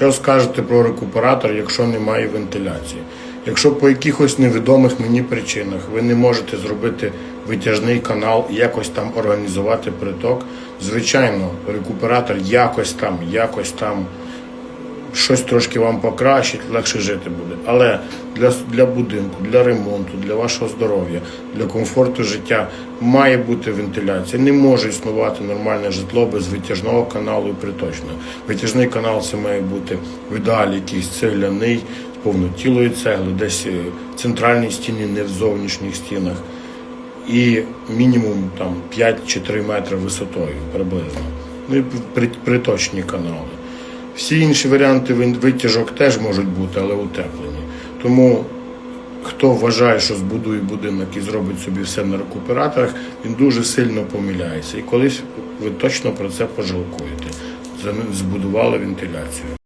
Що скажете про рекуператор, якщо немає вентиляції? Якщо по якихось невідомих мені причинах ви не можете зробити витяжний канал якось там організувати приток, звичайно, рекуператор якось там, якось там щось трошки вам покращить, легше жити буде. Але для, для будинку, для ремонту, для вашого здоров'я, для комфорту життя має бути вентиляція. Не може існувати нормальне житло без витяжного каналу і приточного. Витяжний канал це має бути в ідеалі якийсь цегляний, повнотілої цегли, десь е, в центральній стіні, не в зовнішніх стінах. І мінімум там 5 чи 3 метри висотою приблизно. Ну і приточні канали. Всі інші варіанти витяжок теж можуть бути, але утеплені. Тому хто вважає, що збудує будинок і зробить собі все на рекуператорах, він дуже сильно помиляється. І колись ви точно про це пожалкуєте. Збудували вентиляцію.